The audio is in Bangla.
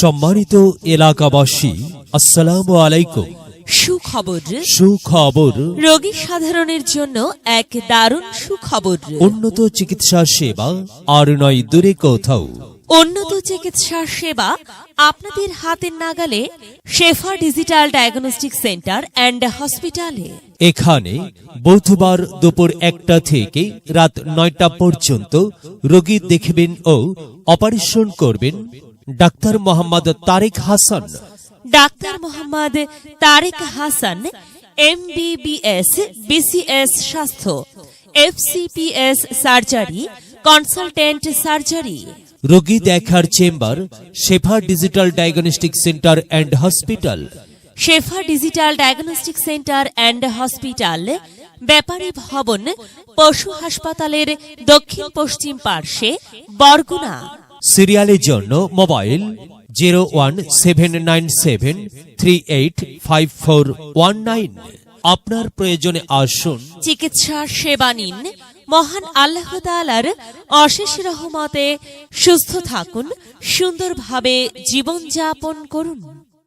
সম্মানিত এলাকাবাসী আসসালামু আলাইকুম। সুখবর। সুখবর। রোগী সাধারণের জন্য এক দারুণ সুখবর। উন্নত চিকিৎসা সেবা আর নয় দূরে কোথাও। উন্নত চিকিৎসা সেবা আপনাদের হাতের নাগালে Shefa digital diagnostic centre and হসপিটালে। এখানে বুধবার দুপুর একটা থেকে রাত নয়টা পর্যন্ত রোগী দেখবেন ও অপারেশন করবেন doctor Mohammad Tarek Hasan. Doctor Mohammad Tarek Hasan MBBS BCS স্বাস্থ্য এফসিপিএস সার্জারি কনসালটেন্ট সার্জারি। রোগী দেখার chamber Shefa digital diagnostic centre and hospital. Shefa digital diagnostic centre and hospital Bepari Bhaban পশু হাসপাতালের দক্ষিণ পশ্চিম পার্শ্বে বরগুনা। সিরিয়ালের জন্য mobile zero one seven nine seven three eight five four one nine. আপনার প্রয়োজনে আসুন। চিকিৎসা সেবা নিন। মহান আল্লাহ তালার অশেষ রহমতে সুস্থ থাকুন, সুন্দরভাবে জীবনযাপন করুন।